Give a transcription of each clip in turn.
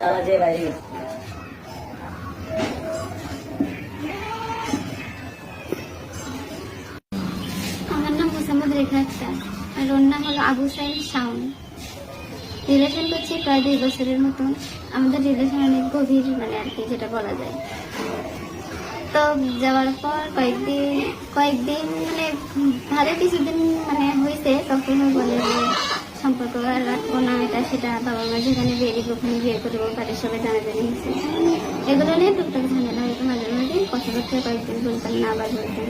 আমার নাম মোসাম্মদ রেখা আক্তার, আর ওর নাম হলো আবু সাইদ শাওন। রিলেশন করছি প্রায় দুই বছরের মতন। আমাদের রিলেশন অনেক গভীর মানে আর কি যেটা বলা যায়। তো যাওয়ার পর কয়েকদিন কয়েকদিন মানে ভালো কিছুদিন মানে হয়েছে, তখন বলে সম্পর্ক আর রাখব সেটা বাবা মা যেখানে বিয়ে দিব বিয়ে করব, বাড়ির সবাই জানাজানি হয়েছে। এগুলো নিয়ে টুকটাক ঝামেলা হয়তো মাঝে মাঝে, কথাবার্তা কয়েকদিন বলতাম, না আবার বলতাম।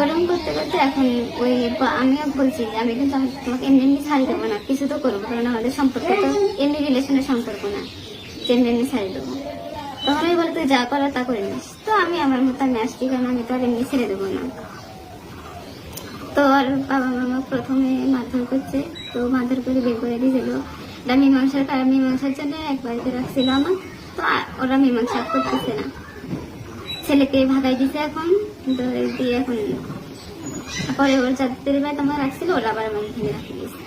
ওরকম করতে করতে এখন ওই আমিও বলছি যে আমি কিন্তু তোমাকে এমনি এমনি ছাড়ি দেবো না, কিছু তো করব, কারণ আমাদের সম্পর্ক তো এমনি রিলেশনের সম্পর্ক না, যে এমনি এমনি ছাড়ি দেবো। তখন আমি বলে তুই যা করার তা করে নিস। তো আমি আমার মতো আমি আসছি, কারণ আমি তো আর এমনি ছেড়ে দেবো না। তো আর বাবা মামা প্রথমে মারধর করছে, তো মাথার করে বের করে দিয়েছিল। এটা মীমাংসার কারণ, মীমাংসার জন্য এক বাড়িতে রাখছিল আমার, তো ওরা মীমাংসা করতেছে না। ছেলেকে ভাগাই দিতে এখন দিয়ে এখন পরে ওর চাঁদের ভাই তোমার রাখছিল, ওরা আবার আমার এখানে রাখি দিয়েছে।